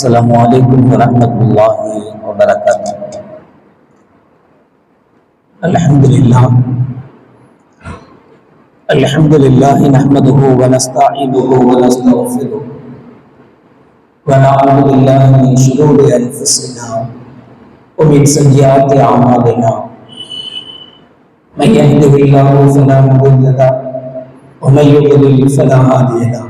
السلام عليكم ورحمة الله وبركاته الحمد لله الحمد لله نحمده ونستعينه ونستغفره ونعوذ بالله من شرور أنفسنا ومن سيئات أعمالنا من يهده الله فلا مضل له، ومن يضلل فلا هادي له۔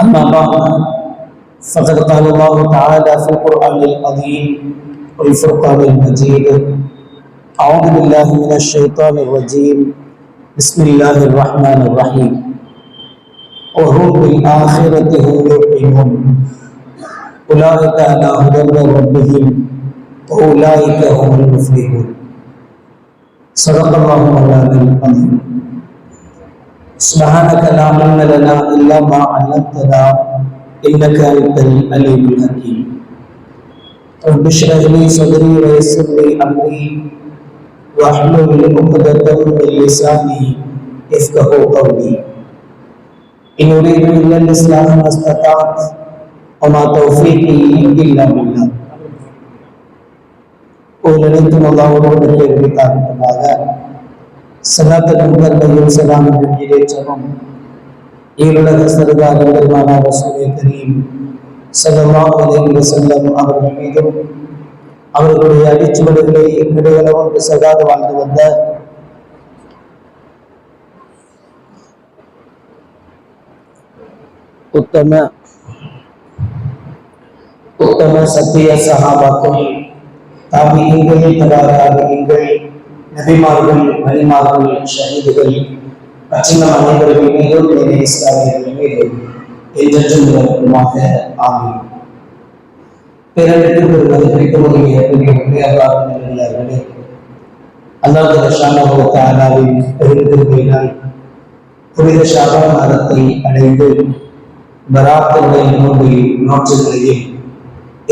أما بعد فقد قال الله تعالى في القرآن العظيم والفرقان المجيد أعوذ بالله من الشيطان الرجيم. بسم الله الرحمن الرحيم. وهم بالآخرة هم يوقنون. أولئك على هدى من ربهم وأولئك هم المفلحون. صدق الله مولانا العظيم. سبحانك لا علم لنا إلا ما علمتنا إنك أنت العليم الحكيم. رب اشرح لي صدري ويسر لي أمري واحلل عقدة من لساني افقه قولي. إن أريد إلا الإصلاح ما استطعت وما توفيقي إلا بالله. قول أنتم الله رب العالمين சலாத்தல் முகத்தையும் சலாம் இடைச்சமும் ஈருலக சரதாரம் பெருமானா ரசூலை கரீம் சல்லல்லாஹு அலைஹி வஸல்லம் அவர்கள் மீதும் அவர்களுடைய அடிச்சுவடுகளை இடையளவும் சகாது வாழ்ந்து வந்த உத்தம உத்தம சத்திய சகாபாக்கள் தாபியங்கள் தபாராபியங்கள் நபிமார்கள் மணிமார்கள் ஷஹீதுகள் பச்சிம அனைவர்கள் மீதும் நிறைய இஸ்லாமியர்கள் மீதும் என்றென்றும் நிரப்பமாக ஆமீன். பிறருக்கு ஒரு மதிப்பிற்குரிய பெரிய பிள்ளையார்களே அல்லாஹ் அல்லாவின் பெருந்திருமையினால் புனித ஷாபா மரத்தை அடைந்து பராத்தனுடைய நோன்பை நோற்றுகளையும்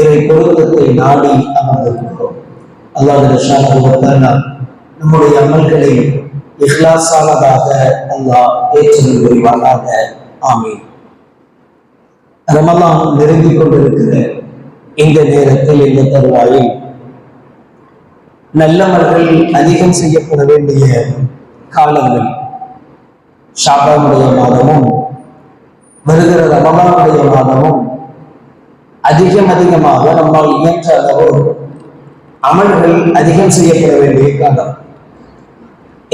இதை பொருத்தத்தை நாடி அமர்ந்திருக்கிறோம். அல்லாஹ் ஷானபுரத்த நம்முடைய அமல்களை இஹ்லாசானதாக அல்லாஹ் ஏற்று புரிவானாக. ஆமீன். ரமலாம் நெருங்கிக் கொண்டிருக்கிற இந்த நேரத்தில் இந்த தருவாயில் நல்லவர்கள் அதிகம் செய்யப்பட வேண்டிய காலங்கள். ஷாபானுடைய மாதமும் வருகிற ரமலானுடைய மாதமும் அதிகம் அதிகமாக நம்மால் இயன்ற அளவு அமல்கள் அதிகம் செய்யப்பட வேண்டிய காலம்.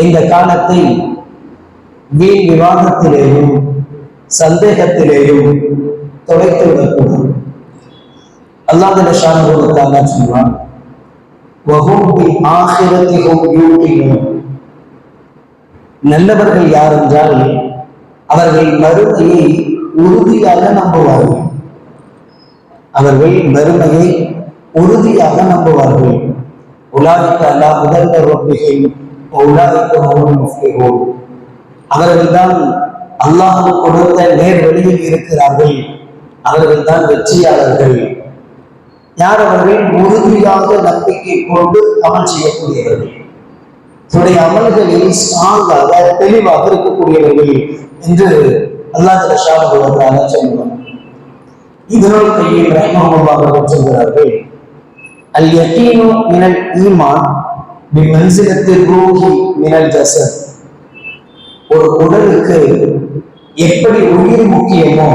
இந்த காலத்தை வீண் விவாதத்திலேயும் சந்தேகத்திலேயும் தொலைத்து விடக்கூடாது அல்லாஹ் ஷானகுத்தாங்க சொல்வான் நல்லவர்கள் யார் என்றால் அவர்கள் மறுமையை உறுதியாக நம்புவார்கள். அவர்கள் மறுமையை உறுதியாக நம்புவார்கள். உலாதிக்க அல்லா முதல்ல ரொப்பிகை அவர்கள்தான் அல்லாஹ் கொடுத்த நேர் வழியில் இருக்கிறார்கள். அவர்கள் தான் வெற்றியாளர்கள். யார் அவர்கள் உறுதியாக நம்பிக்கை கொண்டு அமல் செய்யக்கூடியவர்கள்? தன்னுடைய அமல்களில் ஸ்ட்ராங்காக தெளிவாக இருக்கக்கூடியவர்கள் என்று அல்லாஹ் ஷாபுவதாக சொல்லுவார் இதனால் கையில் ரஹ்மஹுல்லாஹ் சொல்கிறார்கள் அல் யகீனு மினல் ஈமான் ஜசத் ஒரு உடலுக்கு எப்படி உயிர் முக்கியமோ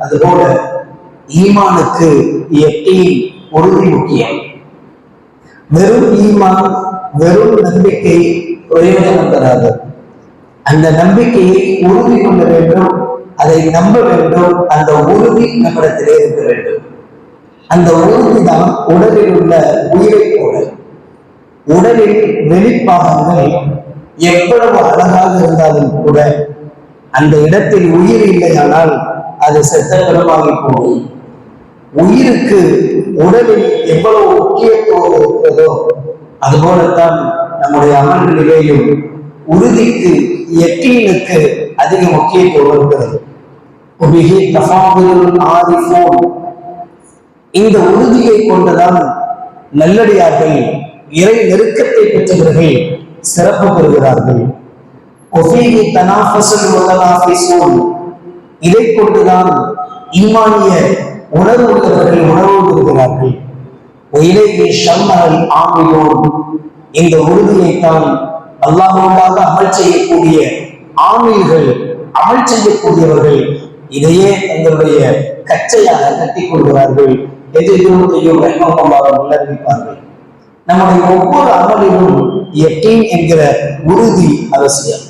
அதுபோல ஈமானுக்கு யக்கீன் உறுதி முக்கியம். வெறும் ஈமான் வெறும் நம்பிக்கை பிரயோஜனம் தராது அந்த நம்பிக்கையை உறுதி கொள்ள வேண்டும் அதை நம்ப வேண்டும் அந்த உறுதி நம்மிடத்திலே இருக்க வேண்டும். அந்த உறுதி தான் உடலில் உள்ள உயிரை போல. உடலில் வெளிப்பாகங்கள் எவ்வளவு அழகாக இருந்தாலும் கூட அந்த இடத்தில் உயிர் இல்லையானால் அது செத்த போகும். உயிருக்கு உடலில் எவ்வளவு முக்கியத்துவம் இருக்கிறதோ அதுபோலத்தான் நம்முடைய அமல்களிலேயும் உறுதிக்கு எக்கீனுக்கு அதிக முக்கியத்துவம் இருக்கிறது. இந்த உறுதியை கொண்டுதான் நல்லடியார்கள் இறை நெருக்கத்தை பெற்றவர்கள் சிறப்பு பெறுகிறார்கள். இதை கொண்டுதான் ஈமானிய உணர்வு உள்ளவர்கள் உணர்வு பெறுகிறார்கள் இலையை ஷம்மல் ஆமியோன் இந்த உறுதியைத்தான் அல்லாஹுக்காக அமல் செய்யக்கூடிய ஆமீர்கள் அமல் செய்யக்கூடியவர்கள் இதையே தங்களுடைய கச்சையாக கட்டிக் கொள்கிறார்கள். எதிர்கொள்ளையும் ரஹ்மல்லாவை அறிவிப்பார்கள் நம்முடைய ஒவ்வொரு அமலிலும் எட்டீன் என்கிற உறுதி அவசியம்.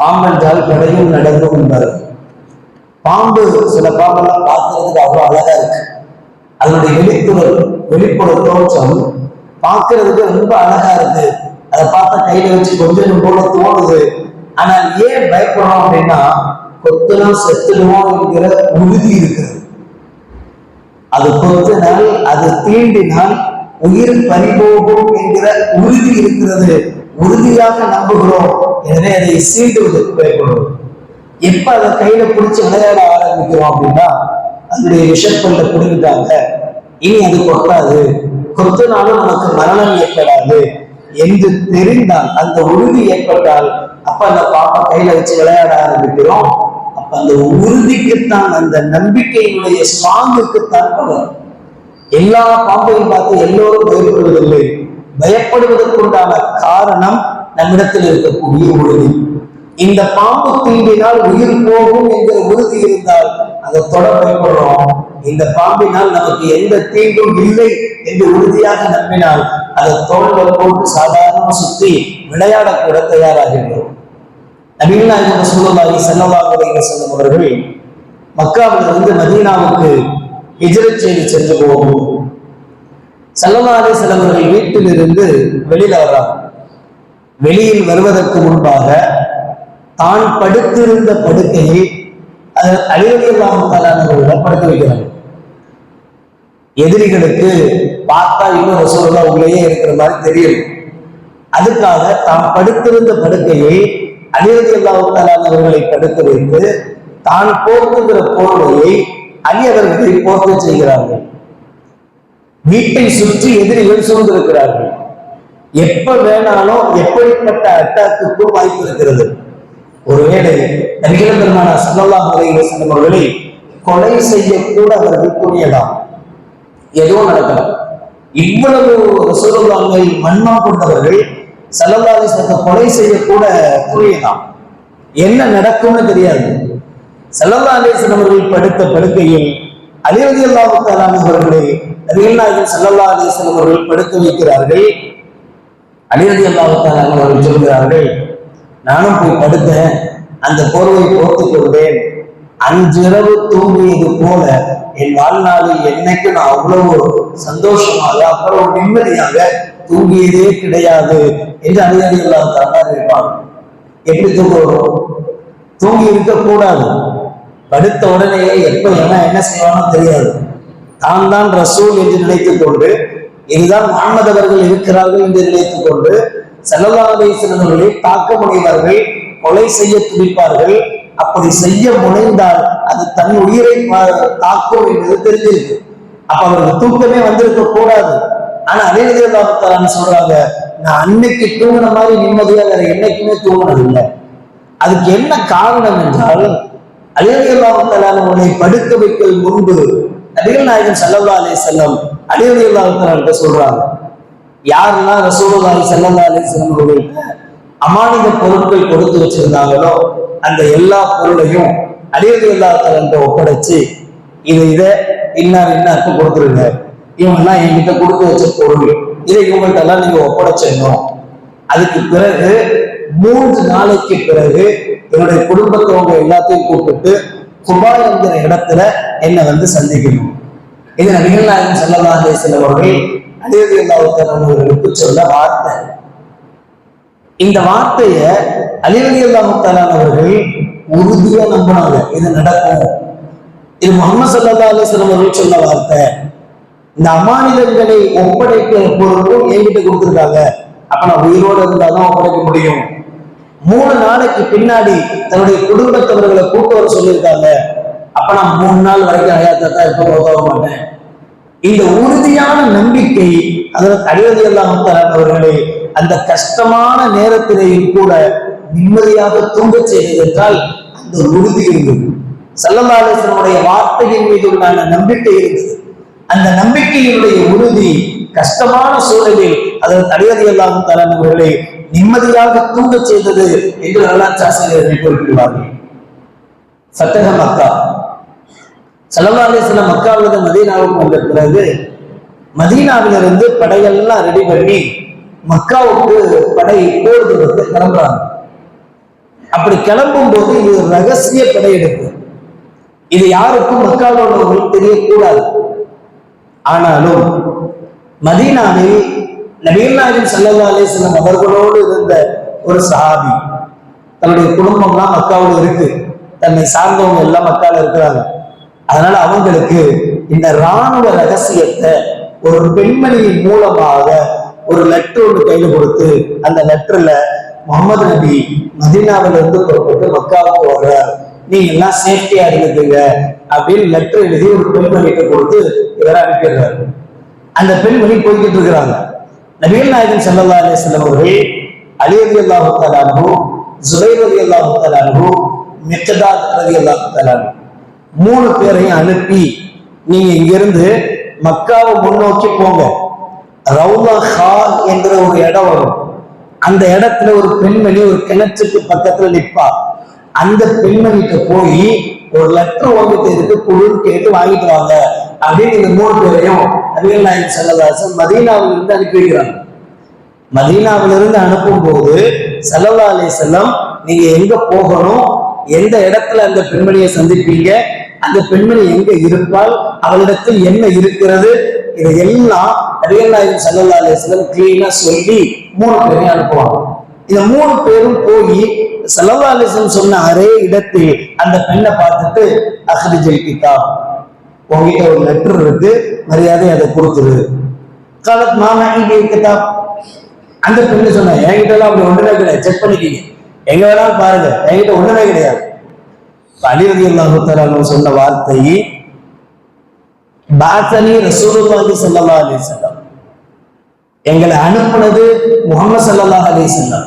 பாம்பென்றால் கடையும் நடந்து என்பார்கள் பாம்பு சில பாம்பெல்லாம் பார்க்கறதுக்கு அவ்வளவு அழகா இருக்கு. அதனுடைய வெளிப்புற வெளிப்புற தோற்றம் பார்க்கறதுக்கு ரொம்ப அழகா இருக்கு. அதை பார்த்தா கையில வச்சு கொஞ்சம் போல தோணுது. ஆனா ஏன் பயப்படுறோம் அப்படின்னா கொத்தனும் செத்துடுவோம் என்கிற உறுதி இருக்கிறது. அது கொத்தினால் அது தீண்டினால் உயிர் பறிபோகும் என்கிற உறுதி இருக்கிறது. உறுதியாக நம்புகிறோம். எனவே அதை சீண்டுவதற்கு பயப்படுறோம் எப்ப அதை கையில பிடிச்சி விளையாட ஆரம்பிக்கிறோம் அப்படின்னா அதனுடைய விஷப்பல்ல குடிக்கிட்டாங்க இனி அது கொட்டாது. கொத்தினாலும் நமக்கு மரணம் ஏற்படாது. என்று தெரிந்தால் அந்த உறுதி ஏற்பட்டால் அப்ப அந்த பாப்பா கையில வச்சு விளையாட ஆரம்பிக்கிறோம். அப்ப அந்த உறுதிக்குத்தான் அந்த நம்பிக்கையினுடைய ஸ்ட்ராங்குக்குத்தான் பலன். எல்லா பாம்பையும் பார்த்து எல்லோரும் பயப்படுவதில்லை பயப்படுவதற்குண்டான காரணம் நம்மிடத்தில் இருக்கக்கூடிய உறுதி. இந்த பாம்பு தீண்டினால் உயிர் போகும் என்கிற உறுதி இருந்தால் அதை தொட பயப்படுறோம். இந்த பாம்பினால் நமக்கு எந்த தீங்கும் இல்லை என்று உறுதியாக நம்பினால் அதை தோல்ல போட்டு சாதாரண சுத்தி விளையாடக்கூட தயாராகின்றோம். நபீல் சூழலாகி செல்லவாக செல்லும் அவர்கள் மக்காவிலிருந்து மதீனாவுக்கு ஹிஜரத் செய்து சென்று போகும் செல்லவாக வீட்டில் வீட்டிலிருந்து வெளியில வர்றார் வெளியில் வருவதற்கு முன்பாக தான் படுத்திருந்த படுக்கையை அழிவதியல்லாமத்தாலானவர்களிடம் படுக்க வைக்கிறார்கள் எதிரிகளுக்கு பார்த்தா இன்னும் ரசூலுல்லா உள்ளேயே இருக்கிற மாதிரி தெரியும். அதுக்காக தான் படுத்திருந்த படுக்கையை அழிவதி அல்லாஹாலானவர்களை படுக்க வைத்து தான் போக்குகிற போர்வையை அலி அவர்களை போர்க்க செய்கிறார்கள். வீட்டை சுற்றி எதிரிகள் சூழ்ந்திருக்கிறார்கள். எப்ப வேணாலும் எப்படிப்பட்ட அட்டாக்குக்கும் வாய்ப்பு இருக்கிறது? ஒருவேளை நபிகள் பெருமான சல்லல்லாஹு அவர்களை கொலை செய்யக்கூட அவர்கள் துணியலாம் ஏதோ நடக்கலாம் இவ்வளவு ரசூலுல்லாஹை மன்மா கொண்டவர்கள் சல்லல்லாஹு அலைஹி கொலை செய்யக்கூட துணியலாம் என்ன நடக்கும்னு தெரியாது. சல்லல்லாஹு அலைஹி அவர்கள் படுத்த படுக்கையில் அலிவதி ரலியல்லாஹு தஆலா அவர்களை நபிகள் நாயகம் அவர்கள் படுக்க வைக்கிறார்கள். அலிவதி ரலியல்லாஹு அவர்கள் சொல்கிறார்கள் நானும் போய் படுத்தேன் அந்த போர்வை போர்த்துக் கொண்டேன் அன்றிரவு தூங்கியது போல என் வாழ்நாளில் என்னைக்கு நான் அவ்வளவு சந்தோஷமாக அவ்வளவு நிம்மதியாக தூங்கியதே கிடையாது என்று அணியடி எல்லாம் தந்தார் இருப்பாங்க எப்படி தூங்குவோம்? தூங்கி இருக்க கூடாது படுத்த உடனேயே எப்ப என்ன என்ன செய்வானோ தெரியாது. தான் தான் ரசூல் என்று நினைத்துக் கொண்டு இதுதான் முகமது அவர்கள் இருக்கிறார்கள் என்று நினைத்துக் கொண்டு செல்லல்லாதவர்களை தாக்க முனைவார்கள் கொலை செய்ய துடிப்பார்கள். அப்படி செய்ய முனைந்தால் அது தன் உயிரை தாக்கும் என்பது தெரிஞ்சிருக்கு. அப்ப அவருக்கு தூக்கமே வந்திருக்க கூடாது. ஆனா அலிரதியான்னு சொல்றாங்க நான் அன்னைக்கு தூங்கின மாதிரி நிம்மதியா வேற என்னைக்குமே தூங்கினது இல்லை அதுக்கு என்ன காரணம் என்றால் அலிரதியாவுத்தலான படுக்க வைக்க முன்பு நபிகள் நாயகன் சல்லல்லா அலி செல்லம் அலிரதியாவுத்தலான் சொல்றாங்க. யாரெல்லாம் ரசூலுல்லாஹி ஸல்லல்லாஹு அலைஹி வஸல்லம் அவர்கள்ட்ட அமானித பொருட்கள் கொடுத்து வச்சிருந்தாங்களோ அந்த எல்லா பொருளையும் அலிரதி அல்லாஹ் ஒப்படைச்சு இது இதை இன்னார் இன்னாருக்கு கொடுத்துருங்க. இவங்கெல்லாம் என்கிட்ட கொடுத்து வச்ச பொருள். இதை இவங்கள்ட்ட எல்லாம் நீங்க ஒப்படைச்சிடணும். அதுக்கு பிறகு மூன்று நாளைக்கு பிறகு என்னுடைய குடும்பத்தவங்க எல்லாத்தையும் கூப்பிட்டு குபாய் என்கிற இடத்துல என்னை வந்து சந்திக்கணும். இது நபிகள் நாயகம் ஸல்லல்லாஹு அலைஹி வஸல்லம் அவர்கள் அலிரதி சொன்ன வார்த்தை. இந்த வார்த்தைய அலிரதி அல்லாஹாலானவர்கள் உறுதியா நம்பினாங்க. இது நடக்கும். இது முகமது சல்லா அலிஸ்லாம் அவர்கள் சொன்ன வார்த்தை. இந்த அமானிதங்களை ஒப்படைக்க பொருளும் என்கிட்ட கொடுத்துருக்காங்க. அப்ப நான் உயிரோடு இருந்தாதான் ஒப்படைக்க முடியும். மூணு நாளைக்கு பின்னாடி தன்னுடைய குடும்பத்தவர்களை கூட்டு வர சொல்லியிருக்காங்க. அப்ப நான் மூணு நாள் வரைக்கும் அயாத்தா தான் எப்ப உதவ மாட்டேன். இந்த உறுதியான நம்பிக்கை அதில் அடிவதி அவர்களை அந்த கஷ்டமான நேரத்திலேயும் கூட நிம்மதியாக தூங்க செய்தது என்றால் அந்த உறுதி இருந்தது. சல்லல்லாசனுடைய வார்த்தையின் மீது உண்டான நம்பிக்கை இருந்தது. அந்த நம்பிக்கையினுடைய உறுதி கஷ்டமான சூழலில் அதில் எல்லாம் தலைவர்களை நிம்மதியாக தூங்க செய்தது என்று வரலாற்றாசிரியர்கள் குறிப்பிடுவார்கள். சட்டக மக்கா. சலவாலேசன மக்காவிலிருந்து மதீனாவுக்கு வந்த பிறகு மதீனாவிலிருந்து படையெல்லாம் ரெடி பண்ணி மக்காவுக்கு படை போடுவதற்கு கிளம்புறாங்க. அப்படி கிளம்பும் போது இது ரகசிய படையெடுப்பு இது யாருக்கும் மக்காவில் தெரியக்கூடாது. ஆனாலும் மதீனாவில் நபீர்நாயகம் சல்லா அலிஸ்லாம் அவர்களோடு இருந்த ஒரு சஹாபி. தன்னுடைய குடும்பம்லாம் மக்காவில் இருக்கு. தன்னை சார்ந்தவங்க எல்லாம் மக்காவில் இருக்கிறாங்க. அதனால அவங்களுக்கு இந்த ராணுவ ரகசியத்தை ஒரு பெண்மணியின் மூலமாக ஒரு லெட்டர் ஒன்று கையில் கொடுத்து அந்த லெட்டர்ல முகமது நபி மதீனாவில இருந்து புறப்பட்டு மக்காவுக்கு வர்றார். நீங்க எல்லாம் சேஃப்டியா இருந்துக்குங்க அப்படின்னு லெட்டர் எழுதி ஒரு பெண்மணிக்கு கொடுத்து இவரை அனுப்பிடுறாரு. அந்த பெண்மணி போய்கிட்டு இருக்கிறாங்க. நபீல் நாயகன் சல்லா செல்லம் அவர்கள் அலி அலி அல்லாஹு தலானு ஜுபைர் அலி அல்லாஹு தலானு மிக்கதாத் அலி அல்லாஹு தலானு மூணு பேரையும் அனுப்பி நீங்க இங்கிருந்து மக்காவை முன்னோக்கி போங்க. ரவுலா ஹால் என்ற ஒரு இடம் வரும். அந்த இடத்துல ஒரு பெண்மணி ஒரு கிணற்றுக்கு பக்கத்துல நிற்பா அந்த பெண்மணிக்கு போய் ஒரு லெட்டர் வாங்கிட்டு இருக்கு குழுன்னு கேட்டு வாங்கிட்டு வாங்க அப்படின்னு இந்த மூணு பேரையும் நபிகள் நாயகம் செல்லதாசன் மதீனாவிலிருந்து அனுப்பி வைக்கிறாங்க. மதீனாவிலிருந்து அனுப்பும் போது செல்லல்லா அலி செல்லம் நீங்க எங்க போகணும்? எந்த இடத்துல அந்த பெண்மணியை சந்திப்பீங்க? அந்த பெண்மணி எங்க இருப்பால் அவளிடத்தில் என்ன இருக்கிறது? இதை எல்லாம் நபிகள் நாயகம் அலி செல்லம் கிளீனா சொல்லி மூணு பேரையும் அனுப்புவாங்க. இந்த மூணு பேரும் போய் சல்லா சொன்ன அரே இடத்தில் அந்த பெண்ணை பார்த்துட்டு அஹ்ரிஜல் கிதாப். உங்ககிட்ட ஒரு லெட்டர் இருக்கு மரியாதை அதை கொடுத்துரு. காலத் மாமா இங்கே கிதாப் அந்த பெண்ணு சொன்ன என்கிட்ட எல்லாம் அப்படி ஒன்றுமே கிடையாது. செக் பண்ணிக்கிங்க. எங்க வேணாலும் பாருங்க. என்கிட்ட ஒன்றுமே கிடையாது. அலிரதி அல்லாஹு சொன்ன வார்த்தை பாசனி ரசூலுல்லாஹி ஸல்லல்லாஹு அலைஹி வஸல்லம் எங்களை அனுப்புனது முகமது ஸல்லல்லாஹு அலைஹி வஸல்லம்.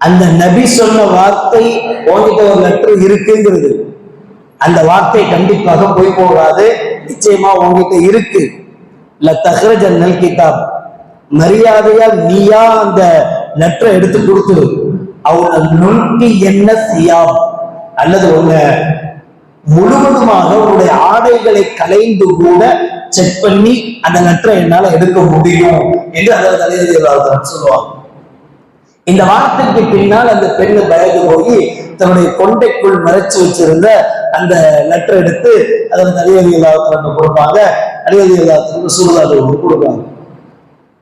அந்த நபி சொன்ன வார்த்தை உங்ககிட்ட ஒரு லெட்டர் இருக்குங்கிறது. அந்த வார்த்தை கண்டிப்பாக போய் போகாது. நிச்சயமா உங்ககிட்ட இருக்கு. ல தஹ்ரஜ நல் கிதாப். மரியாதையா நீயா அந்த லெட்டரை எடுத்து கொடுத்துரு அவங்க நுண்டி என்ன சியாம். அல்லது உங்க முழுவதுமாக உங்களுடைய ஆடைகளை கலைந்து கூட செக் பண்ணி அந்த லெட்டரை என்னால எடுக்க முடியும் என்று அந்த தலைவர் சொல்லுவாங்க இந்த வார்த்தைக்கு பின்னால் அந்த பெண்ணு பயந்து போய் தன்னுடைய கொண்டைக்குள் மறைச்சு வச்சிருந்த அந்த லெட்டர் எடுத்து அதை அலிவதி இல்லாதவங்க கொடுப்பாங்க. அலிவதி இல்லாதவங்க சூழ்நிலை கொடுப்பாங்க.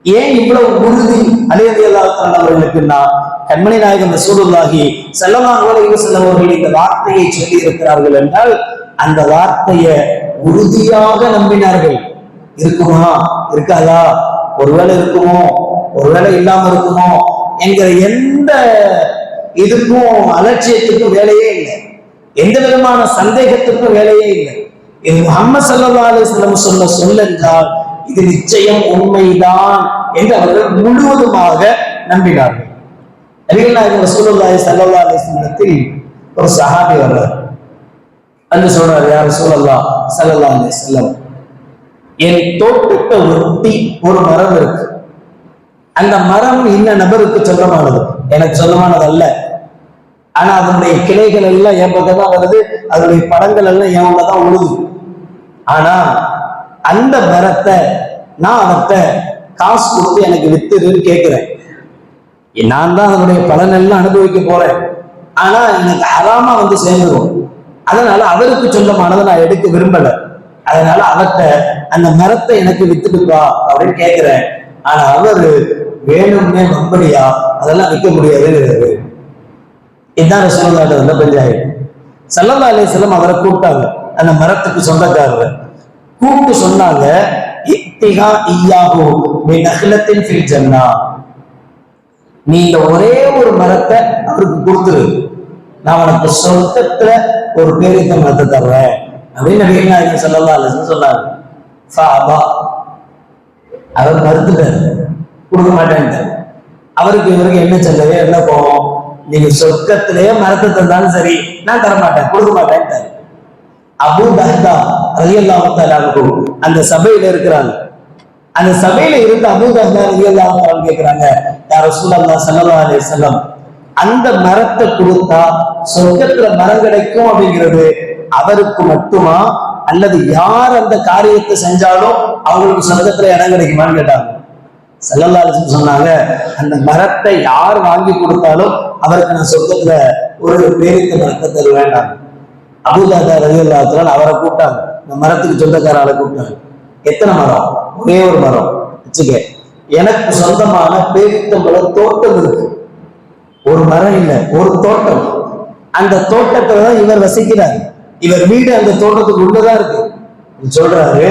ஏன் இவ்வளவு உறுதி அலிவதி இல்லாதவன் அவர்களுக்குன்னா கண்மணி நாயகம் சூழலாகி செல்லமாக செல்லவர்கள் இந்த வார்த்தையை சொல்லி இருக்கிறார்கள் என்றால் அந்த வார்த்தையை உறுதியாக நம்பினார்கள். இருக்குமா? இருக்காதா? ஒருவேளை இருக்குமோ? ஒருவேளை இல்லாம இருக்குமோ? என்கிற எந்த இதுக்கும் அலட்சியத்துக்கும் வேலையே இல்லை. எந்த விதமான சந்தேகத்துக்கும் வேலையே இல்லை. இது முகமது சல்லா அலிஸ்லம் சொன்ன சொல்ல என்றால் இது நிச்சயம் உண்மைதான் என்று அவர்கள் முழுவதுமாக நம்பினார்கள். நபிகள் நாயகம் ரசூலுல்லாஹி ஸல்லல்லாஹு அலைஹி ஒரு சஹாபி வர்றார். அந்த சொல்றார் யார் சூழல்லா ஸல்லல்லாஹு அலைஹி வஸல்லம் என் தோட்டத்தை ஒட்டி ஒரு மரம் இருக்கு. அந்த மரம் இன்ன நபருக்கு சொந்தமானது. எனக்கு சொந்தமானது அல்ல ஆனா அதனுடைய கிளைகள் எல்லாம் என் பக்கம் தான் வருது அதனுடைய படங்கள் எல்லாம் என் தான் உழுது. ஆனா அந்த மரத்தை நான் அவர்கிட்ட காசு கொடுத்து எனக்கு வித்துருன்னு கேட்கிறேன். நான் தான் அதனுடைய பலன் எல்லாம் அனுபவிக்க போறேன். ஆனா எனக்கு அறாம வந்து சேர்ந்துடும் அதனால அவருக்கு சொந்தமானதை நான் எடுக்க விரும்பல. அதனால அவர்கிட்ட அந்த மரத்தை எனக்கு வித்துட்டுப்பா அப்படின்னு கேட்கிறேன். ஆனா அவரு வேணும்னே நம்படியா அதெல்லாம் விற்க முடியாதுன்னு இதுதான் ரசூலுல்லாஹி வந்த பஞ்சாயத்து. சல்லல்லா அலிஸ்லம் அவரை கூப்பிட்டாங்க. அந்த மரத்துக்கு சொந்தக்காரர். கூப்பிட்டு சொன்னாங்க இத்திகா ஈயாகு நீ அகிலத்தின் ஃபில் ஜன்னா. நீ இந்த ஒரே ஒரு மரத்தை அவருக்கு கொடுத்துரு. நான் உனக்கு சொர்க்கத்துல ஒரு பேரித்த மரத்தை தர்றேன். அப்படின்னு நபிகள் சொல்லலாம் ஸல்லல்லாஹு சொன்னாங்க. அவர் மறுத்துட்டார். கொடுக்க மாட்டேன்ட்டார். அவருக்கு இவருக்கு என்ன சொல்லவே என்ன போவோம் நீங்க சொர்க்கத்திலேயே மரத்தை தந்தாலும் சரி நான் தரமாட்டேன் கொடுக்க மாட்டேன் அபு தஹ்தா ரலியல்லாஹு தஆலா அந்த சபையில இருக்கிறாங்க. அந்த சபையில இருந்து அபு தஹ்தா ரலியல்லாஹு தஆலா கேக்குறாங்க யா ரசூலல்லாஹ் ஸல்லல்லாஹு செல்லம் அந்த மரத்தை கொடுத்தா சொர்க்கத்துல மரம் கிடைக்கும் அப்படிங்கிறது அவருக்கு மட்டுமா? அல்லது யார் அந்த காரியத்தை செஞ்சாலும் அவங்களுக்கு சொர்க்கத்துல இடம் கிடைக்குமான்னு கேட்டாங்க. ஸல்லல்லாஹு சொன்னாங்க அந்த மரத்தை யார் வாங்கி கொடுத்தாலும் அவருக்கு நான் சொர்க்கத்துல ஒரு பேரித்த மரத்தை தருவேண்டாங்க அபுதாதா ரவியல்லாத்துல அவரை கூப்பிட்டாங்க. இந்த மரத்துக்கு சொந்தக்கார ஆளை கூப்பிட்டாங்க. எத்தனை மரம்? ஒரே ஒரு மரம். வச்சுக்க எனக்கு சொந்தமான பேரித்தம்பழம் தோட்டம் இருக்கு. ஒரு மரம் இல்லை ஒரு தோட்டம். அந்த தோட்டத்துல தான் இவர் வசிக்கிறார். இவர் வீடு அந்த தோட்டத்துக்கு உள்ளதான் இருக்கு. சொல்றாரு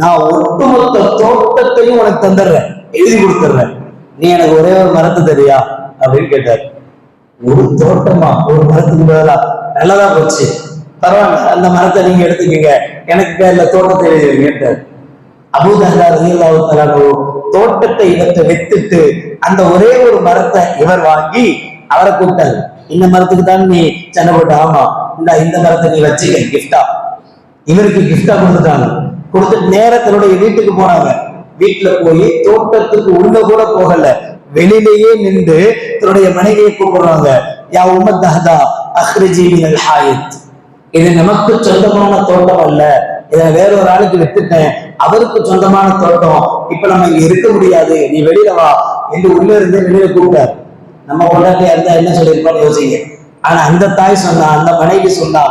நான் ஒட்டுமொத்த தோட்டத்தையும் உனக்கு தந்துடுறேன். எழுதி கொடுத்துடுறேன். நீ எனக்கு ஒரே ஒரு மரத்தை தெரியா? அப்படின்னு கேட்டார். ஒரு தோட்டமா? ஒரு மரத்துக்கு பதிலா? நல்லதா போச்சு. பரவாயில்ல அந்த மரத்தை நீங்க எடுத்துக்கீங்க. எனக்கு பேர்ல தோட்டத்தை எழுதிருங்கன்றார் அபூதஹா ரலியல்லாஹு தோட்டத்தை இவற்றை வித்துட்டு அந்த ஒரே ஒரு மரத்தை இவர் வாங்கி அவரை கூப்பிட்டாரு. இந்த மரத்துக்கு தான் நீ சென்னை போட்டு ஆமா இந்த இந்த மரத்தை நீ வச்சுக்க கிஃப்டா இவருக்கு கிஃப்டா கொடுத்துட்டாங்க. கொடுத்துட்டு நேரா தன்னுடைய வீட்டுக்கு போனாங்க வீட்டுல போய் தோட்டத்துக்கு உள்ள கூட போகல. வெளியிலேயே நின்று தன்னுடைய மனைவியை கூப்பிடுறாங்க. யா உமத் தஹதா அஹ்ரிஜி மினல் ஹாயத். இது நமக்கு சொந்தமான தோட்டம் அல்ல. இதை வேற ஒரு ஆளுக்கு வித்துட்டேன். அவருக்கு சொந்தமான தோட்டம். இப்ப நம்ம இங்க இருக்க முடியாது. நீ வெளியில வா. என்று உள்ள இருந்து வெளியில கூப்பிட்டார். நம்ம கொண்டாட்டியா இருந்தா என்ன சொல்லியிருப்பான்னு யோசிங்க. ஆனா அந்த தாய் சொன்னா அந்த மனைவி சொன்னா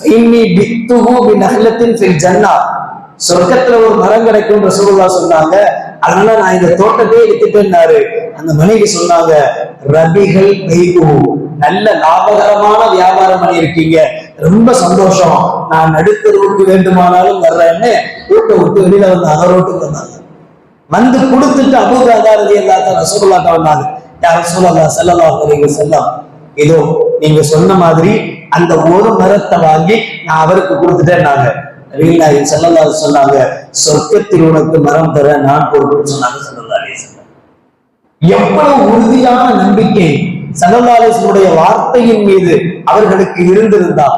"ஃபைன்னி பித்துஹு பிநஹ்லத்தின் ஃபில் ஜன்னா." சொர்க்கத்துல ஒரு மரம் கிடைக்கும் ரசூலுல்லா சொன்னாங்க. அதனால நான் இந்த தோட்டத்தையே வித்துட்டேன்னாரு அந்த மனைவி சொன்னாங்க ரபிகள் பெய்கு நல்ல லாபகரமான வியாபாரம் பண்ணியிருக்கீங்க. ரொம்ப சந்தோஷம். நான் நடுத்தருவுக்கு வேண்டுமானாலும் வர்றேன்னு வீட்டை விட்டு வெளியில வந்து அகரோட்டுக்கு வந்தாங்க. வந்து கொடுத்துட்டு அபூதாதாரதி எல்லாத்த ரசூலுல்லாட்ட வந்தாங்க. யார் ரசூலுல்லா செல்லலாம் நீங்க வஸல்லம் இதோ நீங்க சொன்ன மாதிரி அந்த ஒரு மரத்தை வாங்கி நான் அவருக்கு கொடுத்துட்டேன்னாங்க. நபிகளாரி ஸல்லல்லாஹு சொன்னாங்க சொர்க்கத்தில் உனக்கு மரம் தர நான் பொறுப்புன்னு சொன்னாங்க ஸல்லல்லாஹு எவ்வளவு உறுதியான நம்பிக்கை சகலாலேசனுடைய வார்த்தையின் மீது அவர்களுக்கு இருந்திருந்தா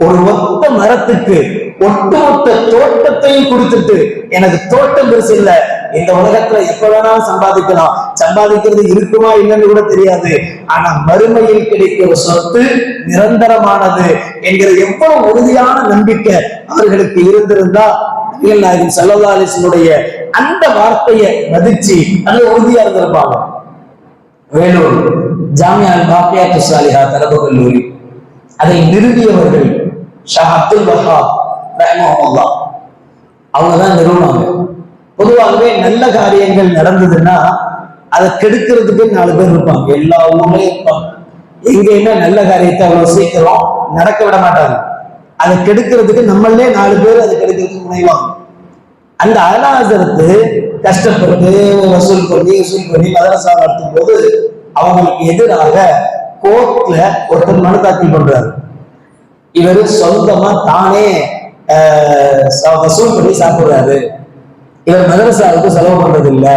ஒரு ஒத்த மரத்துக்கு ஒட்டுமொத்த தோட்டத்தையும் கொடுத்துட்டு எனக்கு தோட்டம் பெருசு இல்லை இந்த உலகத்துல எப்ப வேணாலும் சம்பாதிக்கலாம். சம்பாதிக்கிறது இருக்குமா இல்லைன்னு கூட தெரியாது. ஆனா மறுமையில் கிடைக்கிற சொத்து நிரந்தரமானது என்கிற எவ்வளவு உறுதியான நம்பிக்கை அவர்களுக்கு இருந்திருந்தா நாயகன் நாயகம் சல்லல்லா அந்த வார்த்தையை மதிச்சு அது உறுதியா இருந்திருப்பாங்க. வேலூர் ஜாமியால் பாப்பியா துசாலிஹா தரபு கல்லூரி அதை நிறுவியவர்கள் ஷா அப்துல் வஹாப் ரஹ்மஹுல்லா அவங்கதான் நிறுவனாங்க. பொதுவாகவே நல்ல காரியங்கள் நடந்ததுன்னா அதை கெடுக்கிறதுக்கு நாலு பேர் இருப்பாங்க. எல்லா ஊர்லயும் இருப்பாங்க. எங்கேயுமே நல்ல காரியத்தை அவ்வளவு சீக்கிரம் நடக்க விட மாட்டாங்க. அதை கெடுக்கிறதுக்கு நம்மளே நாலு பேர் அதை கெடுக்கிறதுக்கு முனைவாங்க. அந்த அயலாசரத்து கஷ்டப்பட்டு வசூல் பண்ணி வசூல் பண்ணி மதரசா நடத்தும் போது அவங்களுக்கு எதிராக கோர்ட்ல ஒருத்தர் மனு தாக்கல் பண்றாரு. இவர் சொந்தமா தானே வசூல் பண்ணி சாப்பிடுறாரு. இவர் மதரசாவுக்கு செலவு பண்றது இல்லை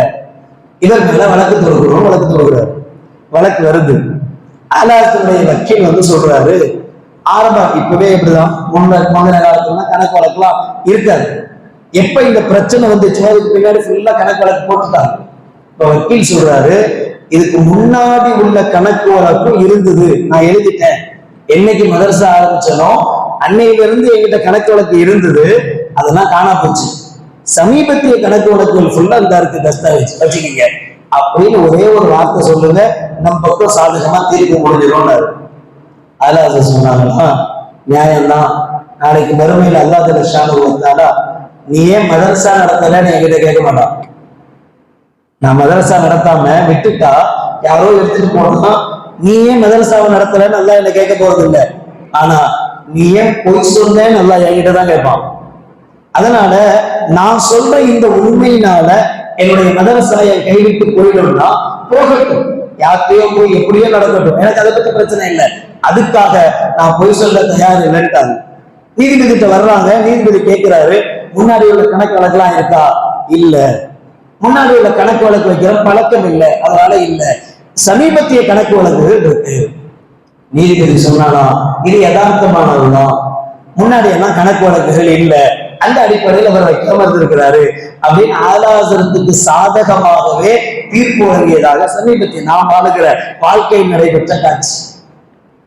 இதன் மேல வழக்கு தொடுக்கிறோம் வழக்கு தொடுக்கிறார். வழக்கு வருது. அலாசனுடைய வக்கீல் வந்து சொல்றாரு ஆரம்பம் இப்பவே இப்படிதான். முன்ன முந்தின காலத்துலாம் கணக்கு வழக்குலாம் இருக்காது. எப்ப இந்த பிரச்சனை வந்துச்சோ அதுக்கு பின்னாடி ஃபுல்லா கணக்கு வழக்கு போட்டுட்டாங்க. இப்ப வக்கீல் சொல்றாரு இதுக்கு முன்னாடி உள்ள கணக்கு வழக்கும் இருந்தது. நான் எழுதிட்டேன். என்னைக்கு மதரசா ஆரம்பிச்சனோ அன்னையில இருந்து என்கிட்ட கணக்கு வழக்கு இருந்தது. அதெல்லாம் காணா போச்சு. சமீபத்திய கணக்கு வழக்குகள் ஃபுல்லா இந்த இருக்கு தஸ்தாவேஜ் வச்சுக்கீங்க. அப்படின்னு ஒரே ஒரு வார்த்தை சொல்லுங்க நம்ம பக்கம் சாதகமா தீர்ப்பு முடிஞ்சிடும்னாரு. அதுல சொன்னாங்களா நியாயம்தான். நாளைக்கு மறுமையில் அல்லாத ஷானு வந்தாடா நீ ஏன் மதரசா நடத்தலன்னு என்கிட்ட கேட்க மாட்டான். நான் மதரசா நடத்தாம விட்டுட்டா யாரோ எடுத்துட்டு போனோம்னா நீ ஏன் மதரசாவை நடத்தலன்னு நல்லா என்ன கேட்க போறது இல்லை ஆனா நீ ஏன் பொய் சொன்னேன்னு நல்லா என்கிட்ட தான் கேட்பான். அதனால நான் சொல்ற இந்த உண்மையினால என்னுடைய மதரசாயை கைவிட்டு போயிடும்னா போகட்டும். யார்கிட்டயோ போய் எப்படியோ நடக்கட்டும். எனக்கு அதை பத்தி பிரச்சனை இல்லை. அதுக்காக நான் பொய் சொல்ல தயார் இல்லைன்ட்டாங்க. நீதிபதிட்ட வர்றாங்க. நீதிபதி கேட்கிறாரு முன்னாடி உள்ள கணக்கு வழக்கெல்லாம் இருக்கா? இல்ல. முன்னாடி உள்ள கணக்கு வழக்கு வைக்கிற பழக்கம் இல்லை. அதனால இல்ல. சமீபத்திய கணக்கு வழக்குகள் இருக்கு. நீதிபதி சொன்னாலாம் இது யதார்த்தமானதுதான். முன்னாடி எல்லாம் கணக்கு வழக்குகள் இல்லை. அந்த அடிப்படையில் அவர் வைக்காம இருந்திருக்கிறாரு அப்படின்னு ஆலாசனத்துக்கு சாதகமாகவே தீர்ப்பு வழங்கியதாக சமீபத்தில் நாம் வாழுகிற வாழ்க்கையில் நடைபெற்ற காட்சி.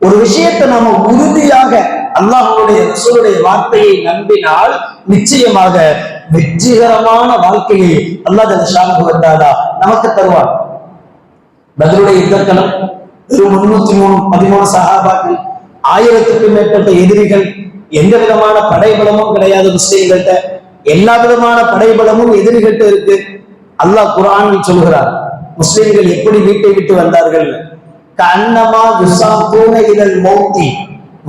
ஒரு விஷயத்தை நாம உறுதியாக அல்லாஹ்வுடைய ரசூலுடைய வார்த்தையை நம்பினால் நிச்சயமாக வெற்றிகரமான வாழ்க்கையை அல்லாஹ் ஜல்லஷானஹு வ நமக்கு தருவார் பதிலுடைய யுத்தக்களம் முன்னூத்தி மூணு பதிமூணு சகாபாக்கள் ஆயிரத்துக்கும் மேற்பட்ட எதிரிகள் எந்த விதமான படைபலமும் கிடையாது முஸ்லீம்கள்ட்ட எல்லா விதமான படைபலமும் எதிரிகள்ட்ட இருக்கு. அல்லாஹ் குரான் சொல்கிறார் முஸ்லிம்கள் எப்படி வீட்டை விட்டு வந்தார்கள்? கண்ணமா யுசாத்தூன இலல் மௌத்தி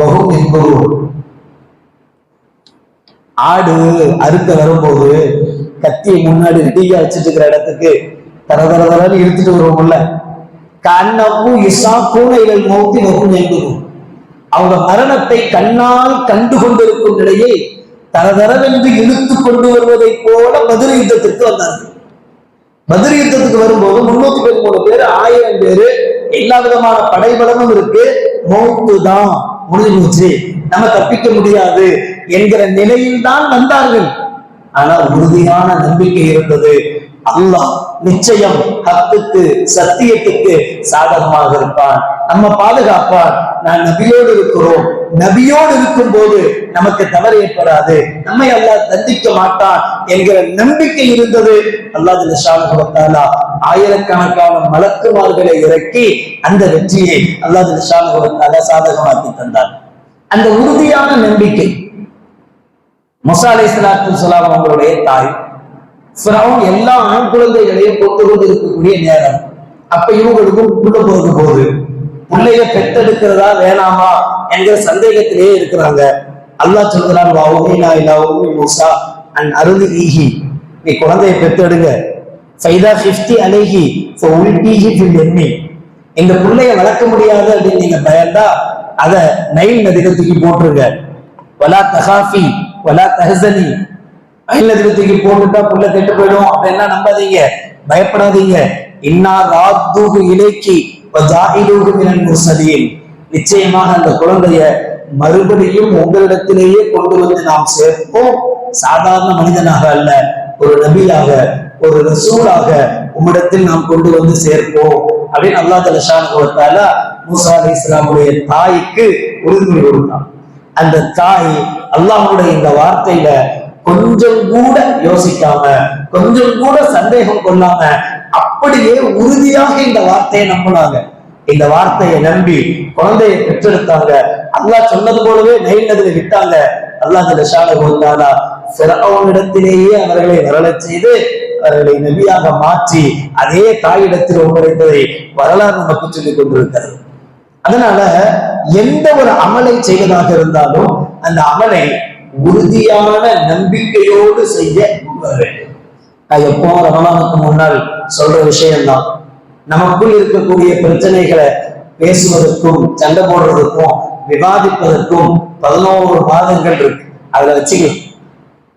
வகும் என்பது ஆடு அறுக்க வரும்போது கத்தியை முன்னாடி ரெடியா வச்சுட்டு இருக்கிற இடத்துக்கு தர தர தரன்னு இழுத்துட்டு வருவோம்ல. கண்ணப்பு இசா பூனைகள் மௌத்தி வகும் என்பதும் அவங்க மரணத்தை கண்ணால் கண்டு கொண்டிருக்கும் நிலையை தரதரவென்று இழுத்து கொண்டு வருவதை போல மதுரை யுத்தத்திற்கு வந்தார்கள். மதுரை யுத்தத்துக்கு வரும்போது முன்னூத்தி பதிமூணு பேர் ஆயிரம் பேரு எல்லா விதமான படைபலமும் இருக்கு. மௌத்து தான் முடிஞ்சு போச்சு. நம்ம தப்பிக்க முடியாது என்கிற நிலையில் தான் வந்தார்கள். ஆனா உறுதியான நம்பிக்கை இருந்தது. அல்லாஹ் நிச்சயம் ஹத்துக்கு சத்தியத்துக்கு சாதகமாக இருப்பான். நம்ம பாதுகாப்பான். நான் நபியோடு இருக்கிறோம். நபியோடு இருக்கும் போது நமக்கு தவறு ஏற்படாது. நம்மை அல்லாஹ் தண்டிக்க மாட்டான் என்கிற நம்பிக்கை இருந்தது. அல்லாஹ் ஜல்லஷானுவத்தாலா ஆயிரக்கணக்கான மலக்குமார்களை இறக்கி அந்த வெற்றியை அல்லாஹ் ஜல்லஷானுவத்தாலா சாதகமாக்கி தந்தார். அந்த உறுதியான நம்பிக்கை. முசா அலை சலாத்து சலாம் அவங்களுடைய தாய் ஃபிரௌன் எல்லா ஆண் குழந்தைகளையும் கொண்டு கொண்டு இருக்கக்கூடிய நேரம். அப்ப இவங்களுக்கும் உள்ள போகுது போது பிள்ளைய பெத்தெடுக்கிறதா வேணாமா என்கிற சந்தேகத்திலேயே இருக்கிறாங்க. அல்லாஹ் சொல்கிறான் வாவுமீனா நான் உம்மி மூசா அண்ட் அருள் ஈஹி நீ குழந்தைய பெத்தெடுங்க ஃபைதா ஃபிஃப்டி அலைஹி உல்பீஹி ஃபில் எம்மி. இந்த பிள்ளைய வளர்க்க முடியாது அப்படின்னு நீங்க பயந்தா அதை நைல் நதியில தூக்கி போட்டுருங்க. வலா தகாஃபி வலா தஹசனி நைல் தூக்கி போட்டுட்டா புள்ள கெட்டு போயிடும். அப்படின்லாம் நம்பாதீங்க? பயப்படாதீங்க. இன்னா ராத்தூகு இலைக்கி வஜாயிலூகு நிச்சயமாக அந்த குழந்தைய மறுபடியும் உங்களிடத்திலேயே கொண்டு வந்து நாம் சேர்ப்போம். சாதாரண மனிதனாக அல்ல ஒரு நபியாக ஒரு ரசூலாக உம்மிடத்தில் நாம் கொண்டு வந்து சேர்ப்போம். அப்படின்னு அல்லா தலஷான் கொடுத்தால மூசா அலி இஸ்லாமுடைய தாய்க்கு உறுதிமொழி கொடுத்தான். அந்த தாய் அல்லாஹுடைய இந்த வார்த்தையில கொஞ்சம் கூட யோசிக்காம கொஞ்சம் கூட சந்தேகம் கொள்ளாம அப்படியே உறுதியாக இந்த வார்த்தையை நம்பினாங்க. இந்த வார்த்தையை நம்பி குழந்தையை பெற்றெடுத்தாங்க. அல்லாஹ் சொன்னது போலவே நைல் நதியில விட்டாங்க. அல்லாஹ் ஜலஷான கொடுத்தாலா இடத்திலேயே அவர்களை வரலச் செய்து அவர்களை நபியாக மாற்றி அதே தாயிடத்தில் ஒப்படைத்ததை வரலாறு நமக்கு சொல்லிக் கொண்டிருக்கிறது. அதனால எந்த ஒரு அமலை செய்வதாக இருந்தாலும் அந்த அமலை உறுதியான நம்பிக்கையோடு செய்ய வேண்டும். நான் எப்போ ரமலானுக்கு முன்னால் சொல்ற விஷயம்தான். நமக்குள் இருக்கக்கூடிய பிரச்சனைகளை பேசுவதற்கும் சண்டை போடுறதுக்கும் விவாதிப்பதற்கும் பதினோரு மாதங்கள் இருக்கு. அதுல வச்சுக்கலாம்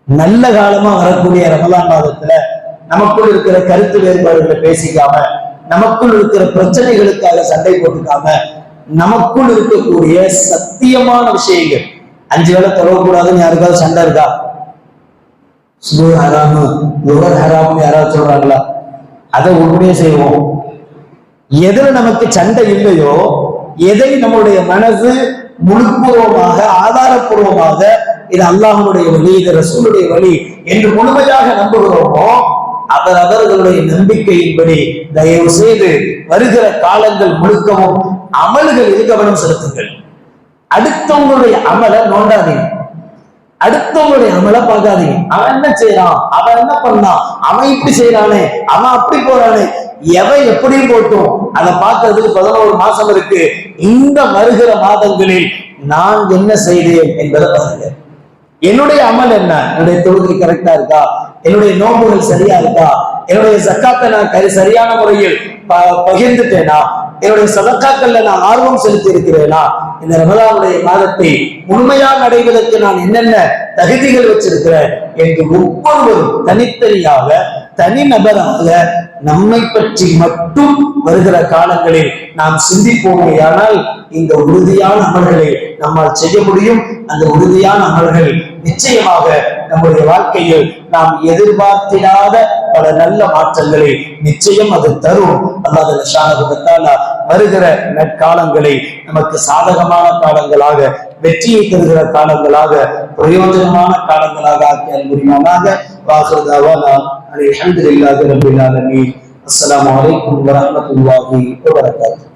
நல்ல காலமா வரக்கூடிய ரமலான் மாதத்துல நமக்குள் இருக்கிற கருத்து வேறுபாடுகளை பேசிக்காம நமக்குள் இருக்கிற பிரச்சனைகளுக்காக சண்டை போட்டுக்காம நமக்குள் இருக்கக்கூடிய சத்தியமான விஷயங்கள் அஞ்சு வேளை தொழக்கூடாதுன்னு யாருக்காவது சண்டை இருக்கா? சுகர் ஹராமு லுகர் ஹராம்னு யாராவது சொல்றாங்களா? அதை உண்மையே செய்வோம். எதுல நமக்கு சண்டை இல்லையோ எதை நம்மளுடைய மனசு முழுப்பூர்வமாக ஆதாரப்பூர்வமாக இது அல்லாஹனுடைய வழி இது ரசூலுடைய வழி என்று முழுமையாக நம்புகிறோமோ அவர் அவர்களுடைய நம்பிக்கையின்படி தயவு செய்து வருகிற காலங்கள் முழுக்கவும் அமல்களில் கவனம் செலுத்துங்கள். அடுத்தவங்களுடைய அமலை நோண்டாதீங்க. அடுத்தவங்களுடைய அமலை பார்க்காதீங்க. அவன் என்ன செய்யறான்? அவன் என்ன பண்ணான்? அவன் இப்படி செய்யறானே. அவன் அப்படி போறானே. எவன் எப்படி போட்டும். அதை பார்க்கறதுக்கு பதினோரு மாசம் இருக்கு. இந்த வருகிற மாதங்களில் நான் என்ன செய்தேன் என்பதை பாருங்க. என்னுடைய அமல் என்ன? என்னுடைய தொழுகை கரெக்டா இருக்கா? என்னுடைய நோம்புகள் சரியா இருக்கா? என்னுடைய சக்காத்தை நான் சரியான முறையில் ப- பகிர்ந்துட்டேனா? என்னுடைய சதக்காக்கள்ல நான் ஆர்வம் செலுத்தி இருக்கிறேனா இந்த ரமதானுடைய மாதத்தை முழுமையாக அடைவதற்கு நான் என்னென்ன தகுதிகள் வச்சிருக்கிறேன் என்று ஒவ்வொருவரும் தனித்தனியாக தனிநபராக நம்மை பற்றி மட்டும் வருகிற காலங்களில் நாம் சிந்திப்போமேயானால் இந்த உறுதியான அமல்களை நம்மால் செய்ய முடியும். அந்த உறுதியான அமல்கள் நிச்சயமாக நம்முடைய வாழ்க்கையில் நாம் எதிர்பார்த்திடாத பல நல்ல மாற்றங்களை நிச்சயம் அது தரும். அல்லாத ஷானகுத்தால வருகிற நற்காலங்களை நமக்கு சாதகமான காலங்களாக வெற்றியை தருகிற காலங்களாக பிரயோஜனமான காலங்களாக ஆக்கிய முடியுமானாக வாசுதாவானா அலி அஹமதுல்லாஹி இல்லாத ஆலமீன். அஸ்லாம் வலைக்கும் வரஹ்மத்துல்லாஹி வபரகாத்துஹு.